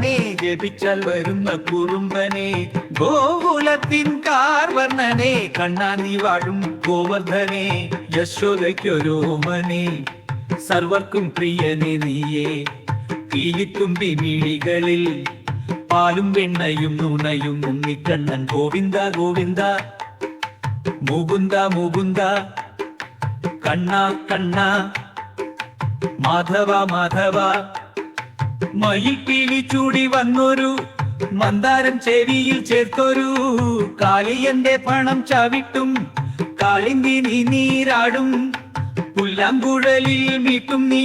ജപിച്ചാൽ വരുന്ന കുറുമ്പനെ ഗോകുലത്തിൻ കാർവർണനെ കണ്ണാ നീ വാഴും ഗോവർദ്ധനെ യശോദയ്ക്കൊരോമനെ സർവർക്കും പ്രിയനെ നീയേ പീലിത്തുമ്പി മിഴികളിൽ പാലും വെണ്ണയും നുണയും ഉണ്ണിക്കണ്ണൻ. ഗോവിന്ദ ഗോവിന്ദ മുകുന്ദ മുകുന്ദ കണ്ണ കണ്ണ മാധവ മാധവ മയിൽ പീലി ചൂടി വന്നൊരു മന്ദാരം ചെവിയിൽ ചേർത്തൊരു കാളിയന്റെ പണം ചവിട്ടും കാളിന്തി നീ നീരാടും പുല്ലാങ്കുഴലിൽ മീട്ടും നീ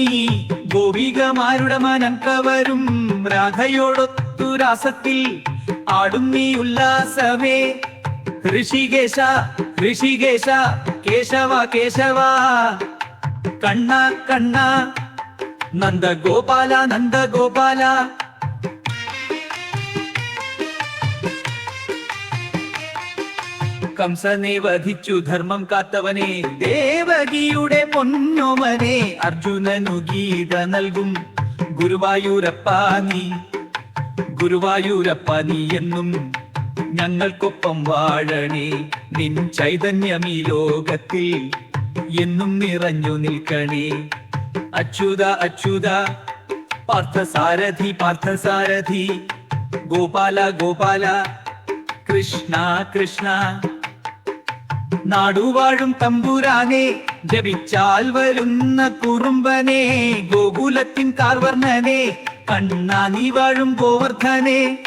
ഗോപികമാരുടെ മനം കവരും രാധയോടൊത്തു രാസത്തിൽ ആടും നീ ഉല്ലാസമേ. ഋഷികേശ ഋഷികേശ കേശവ കേശവ കണ്ണ കണ്ണ നന്ദഗോപാല നന്ദഗോപാല. കംസനെ വധിച്ചു ധർമ്മം കാത്തവനെ. ദേവകിയുടെ പൊന്നോമനെ അർജുനനു ഗീത നൽകും. ഗുരുവായൂരപ്പ നീ ഗുരുവായൂരപ്പ നീ എന്നും ഞങ്ങൾക്കൊപ്പം വാഴണേ. നിൻ ചൈതന്യം ഈ ലോകത്തിൽ എന്നും നിറഞ്ഞു നിൽക്കണേ. അച്യുത അച്യുത. പാർത്ഥസാരഥി പാർത്ഥസാരഥി. ഗോപാല ഗോപാല. കൃഷ്ണ കൃഷ്ണ. നാടുവാഴും തമ്പുരാനെ ജപിച്ചാൽ വരുന്ന കുറുമ്പനെ ഗോകുലത്തിൻ കാർവർണനെ കണ്ണാ നീ വാഴും ഗോവർദ്ധനെ.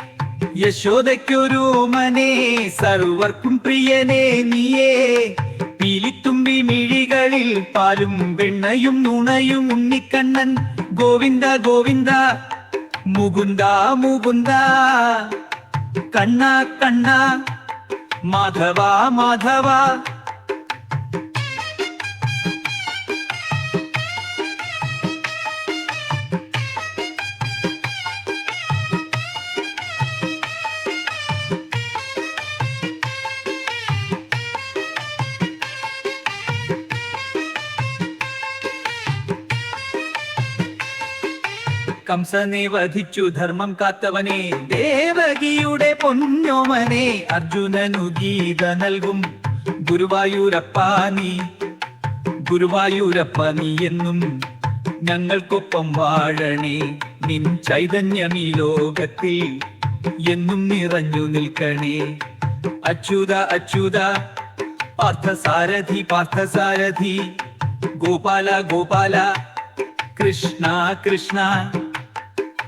യശോദയ്ക്കൊരു മനെ സർവർക്കും പ്രിയനെ നീയേ. പീലിത്തുമ്പി கண்களில் பாலும் வெண்ணையும் நுணையும் உன்னிக்கண்ணன். கோவிந்தா கோவிந்தா முகுந்தா முகுந்தா. கண்ணா கண்ணா மாதவா மாதவா. കംസനെ വധിച്ചു ധർമ്മം കാത്തവനെ ദേവകിയുടെ പൊന്നോമനെ അർജുനനു ഗീത നൽകും. ഗുരുവായൂരപ്പ നീ ഗുരുവായൂരപ്പ നീ എന്നും ഞങ്ങൾക്കൊപ്പം വാഴണേ. നിൻ ചൈതന്യം ഈ ലോകത്തിൽ എന്നും നിറഞ്ഞു നിൽക്കണേ. അച്യുത അച്യുത പാർത്ഥസാരഥി പാർത്ഥസാരഥി. ഗോപാല ഗോപാല കൃഷ്ണ കൃഷ്ണ.